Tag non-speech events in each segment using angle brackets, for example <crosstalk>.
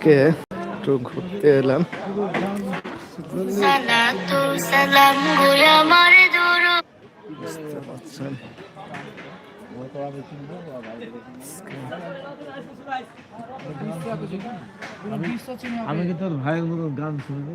আজকে একটু ঘুরতে এলাম। বুঝতে পারছেন। আমি কি তোর ভাইয়ের মতো গান শুনে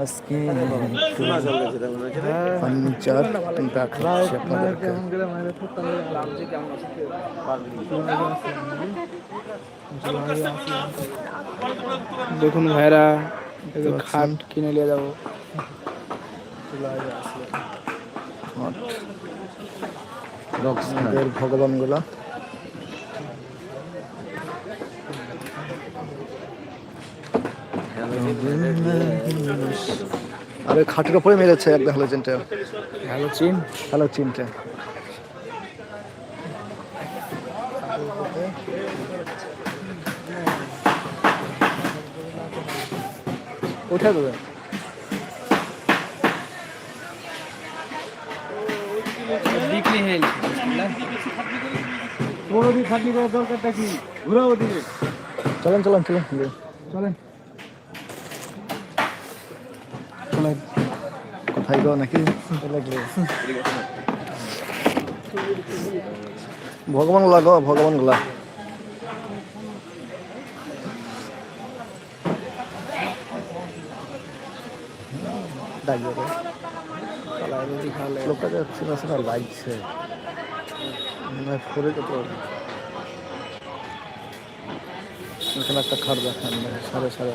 আজকে ফার্নিচার দেখাচ্ছি আপনাদেরকে। দেখুন ভাইরা খাট কিনে নিয়ে যাব। ভগবানগুলা। আরে খাটের উপরে মেরেছে একদম হ্যালোজেনটা চিন। হ্যালো চিনটা উঠে দেবে। বিক্রি হয়ে কোনো দিন খাটনি করার দরকারটা কি? ঘুরাবো দিকে চলেন চলেন চলেন চলেন। চলেন। কোথায় গো নাকি? ভগবানগুলা ভগবানগুলা। লাগছে। এখানে একটা দেখান। সাড়ে সাড়ে।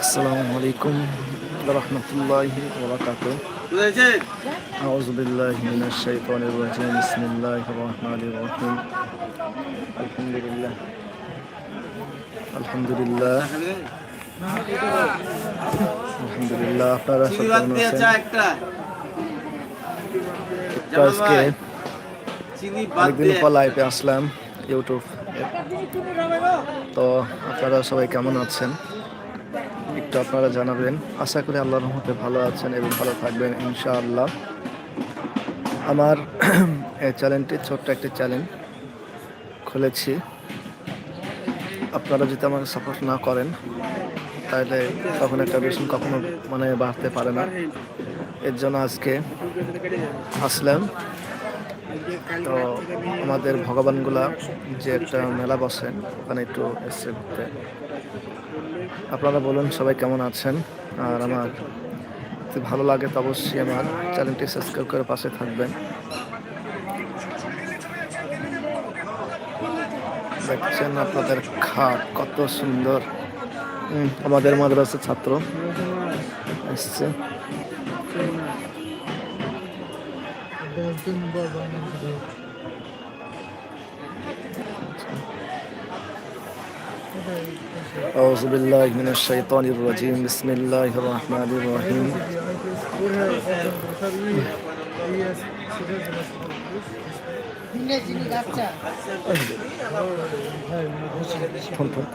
السلام عليكم ورحمة الله وبركاته. أعوذ بالله من الشيطان الرجيم. بسم الله الرحمن الرحيم. الحمد لله. الحمد لله. আলহামদুলিল্লাহ আপনারা সব কেমন আজকে অনেকদিন পর লাইভে আসলাম ইউটিউব তো আপনারা সবাই কেমন আছেন? একটু আপনারা জানাবেন। আশা করি আল্লাহর রহমতে ভালো আছেন এবং ভালো থাকবেন ইনশাআল্লাহ। আমার <clears throat> এই চ্যানেলটি ছোট্ট একটা চ্যানেল খুলেছি। আপনারা যদি আমাকে সাপোর্ট না করেন তাহলে তখন একটা বেশি কখনো মানে বাড়তে পারে না। এর জন্য আজকে আসলাম। তো আমাদের ভগবানগুলা যে একটা মেলা বসে, ওখানে একটু এসছে ঘুরতে। আপনারা বলুন সবাই কেমন আছেন? আর আমার ভালো লাগে তো অবশ্যই আমার চ্যানেলটি সাবস্ক্রাইব করে পাশে থাকবেন। দেখছেন আপনাদের খাট কত সুন্দর। আমাদের মাদ্রাসার ছাত্র এসছে أعوذ بالله من الشيطان الرجيم بسم الله الرحمن الرحيم ফোন ফোন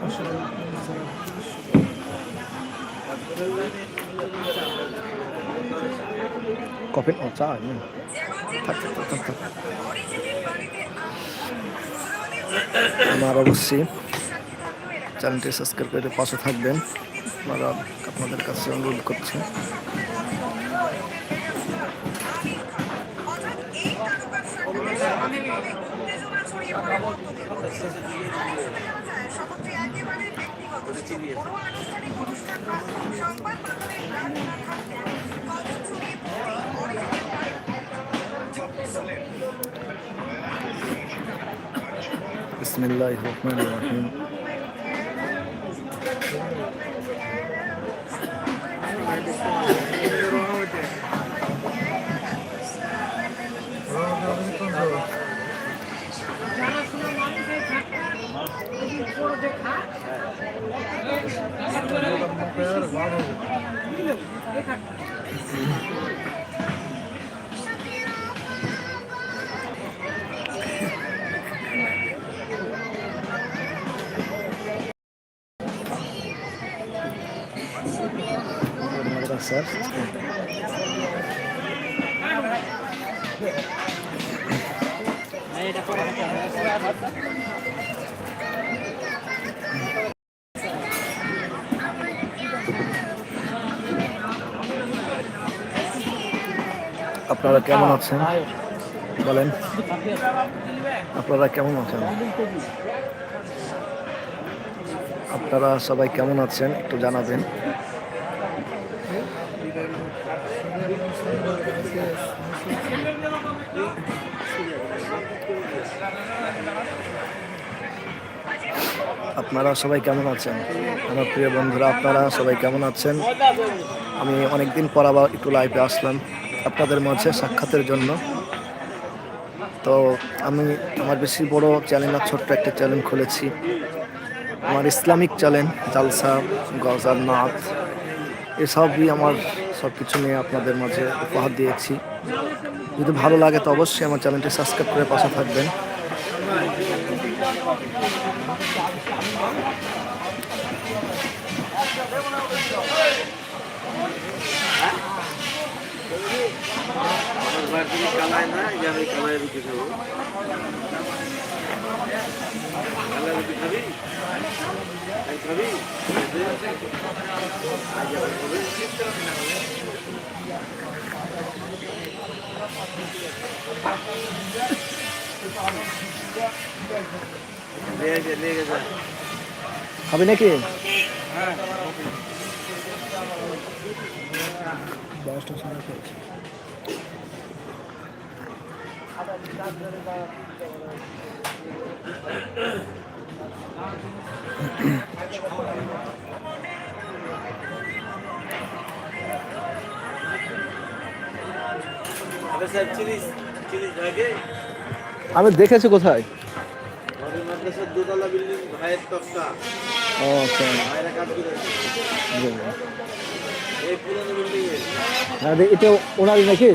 কফিন ও চা আমার অবশ্যই চ্যানেলটি সাবস্ক্রাইব করে পাশে থাকবেন। আপনারা আপনাদের কাছে অনুরোধ করছি। Bismillahirrahmanirrahim. arkadaşlar. Hayır, আপনারা কেমন আছেন? বলেন। আপনারা কেমন আছেন? আপনারা সবাই কেমন আছেন? একটু জানাবেন। আপনারা সবাই কেমন আছেন? আমার প্রিয় বন্ধুরা, আপনারা সবাই কেমন আছেন? আমি অনেকদিন পর আবার একটু লাইভে আসলাম। আপনাদের মাঝে সাক্ষাতের জন্য। তো আমি আমার বেশি বড় চ্যানেল না, ছোট্ট একটা চ্যানেল খুলেছি। আমার ইসলামিক চ্যানেল জালসা, গজার নাথ এসবই আমার সব কিছু নিয়ে আপনাদের মাঝে উপহার দিয়েছি। যদি ভালো লাগে তো অবশ্যই আমার চ্যানেলটি সাবস্ক্রাইব করে পাশে থাকবেন কালায় না যে আমি কালায় রুটি খাব কালায় রুটি খাবি তাই খাবি আজ আবার খাবি লেগে গেছে লেগে গেছে খাবি নাকি দশটা আমি দেখেছি কোথায়? দোতলা বিল্ডিং ভাইয়ের তক্তা। আচ্ছা। এটা ওনারই নাকি?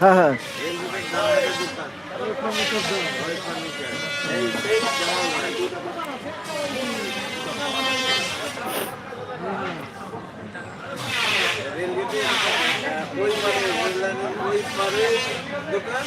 হ্যাঁ হ্যাঁ। ওই পারে রেল লাইনের ওই পারে দোকান।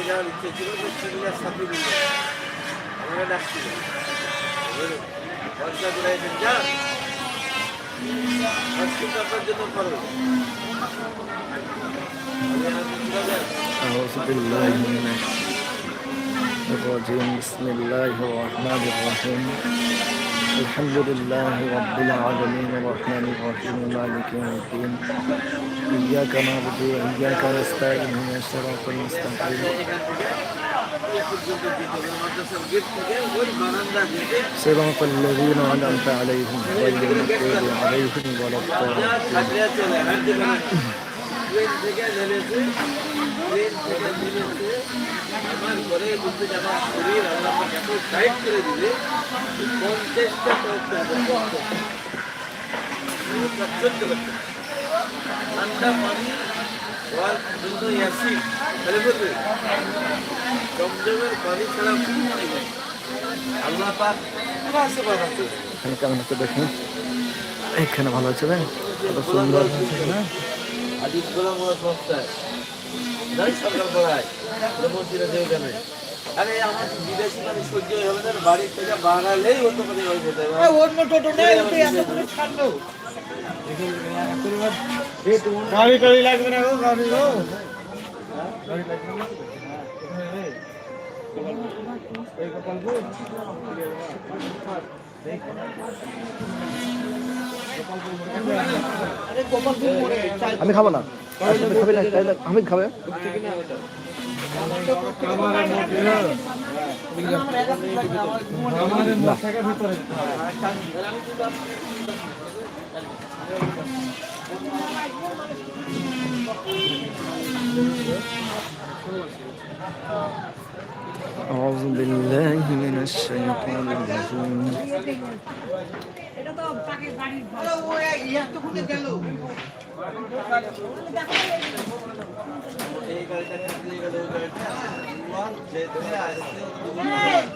ভাইয়ের জামাতে যাওয়ার ইচ্ছে ছিল যে চিংড়িয়ার সাথে দিল আমাকে ডাকছিল বুঝলেন? পয়সা করে এসেন যান আজ কিন্তু আপনার জন্য খরচ আমি আপনি কিভাবে أعوذ بالله من الرجيم. بسم الله الرحمن الرحيم. الحمد لله رب العالمين الرحمن الرحيم. مالك يوم الدين. إياك نعبد وإياك نستعين. من الصراط المستقيم. صراط الذين أنعمت عليهم غير المغضوب عليهم ولا الضالين. ট্রেন থেকে নেমেছে ট্রেন থেকে নেমেছে আমার ঘরে বলতে আমার শরীর আল্লাহ এত টাইট করে যে পঞ্চাশটা চলতে পারছে ঠান্ডা পানি হওয়ার জন্য অ্যাসিড তাহলে বলবে জমজমের পানি ছাড়া কোনো পানি নেই। আল্লাহ পাক আছে। এখানে কেমন আছে দেখুন? এখানে ভালো আছে ভাই গোলাম গোলাম আজ গোলাম গোলাম সস্তায় যাই সরকার পড়ায় মন্ত্রীরা যে ওখানে আরে আমার বিদেশি মানে সহ্য হবে না বাড়ি থেকে বাড়ালেই অন্য কোনো হয়ে যেতে হবে। অন্য টোটো নেই ওকে এত করে ছাড়লো। গাড়ি গাড়ি লাগবে না গো গাড়ি গো। আমি খাবো না খাবি না তাহলে হামিদ খাবে আমাদের মুখ থেকে ভিতরে أعوذ بالله من الشيطان الرجيم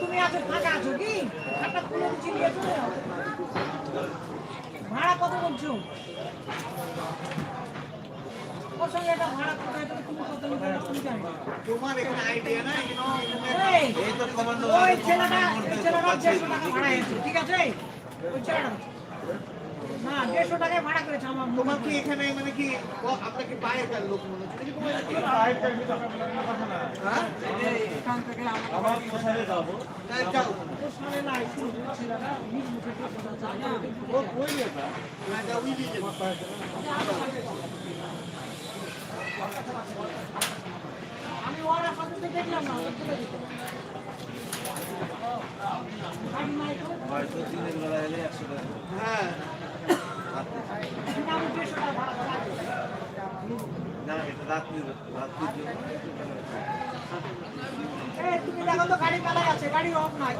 তুমি আছো ফাঁকা আছো কি? একটা খুলে দিচ্ছি। ভাড়া কত বলছো? ঠিক আছে? না দেড়শো টাকায় ভাড়া করেছে আমার তোমার কি এখানে মানে কি আপনাকে পায়ের কার লোক মনে হচ্ছে? এখান থেকে আমার তাই যাও। ওর সঙ্গে না একটু ছেলেটা নিজ মুখে কথা চায় ও কই এটা? না যাও উই দিতে আমি ওর হাতে দেখলাম না হয়তো দিনের বেলা এলে একশো টাকা হ্যাঁ। না এটা রাত্রি রাত্রির জন্য তুমি দেখো তো গাড়ি চালাই আছে গাড়ি অফ নাই